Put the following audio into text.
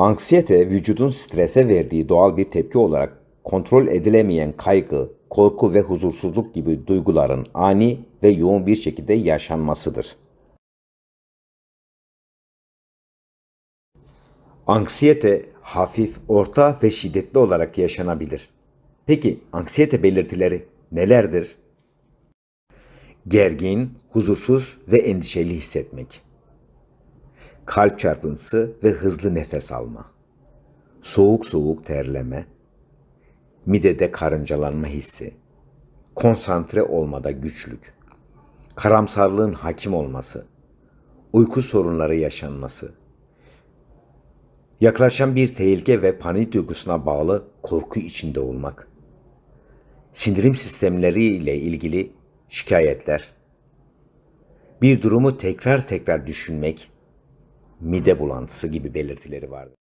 Anksiyete vücudun strese verdiği doğal bir tepki olarak kontrol edilemeyen kaygı, korku ve huzursuzluk gibi duyguların ani ve yoğun bir şekilde yaşanmasıdır. Anksiyete hafif, orta ve şiddetli olarak yaşanabilir. Peki anksiyete belirtileri nelerdir? Gergin, huzursuz ve endişeli hissetmek. Kalp çarpıntısı ve hızlı nefes alma. Soğuk soğuk terleme. Midede karıncalanma hissi. Konsantre olmada güçlük. Karamsarlığın hakim olması. Uyku sorunları yaşanması. Yaklaşan bir tehlike ve panik duygusuna bağlı korku içinde olmak. Sindirim sistemleri ile ilgili şikayetler. Bir durumu tekrar tekrar düşünmek, mide bulantısı gibi belirtileri vardır.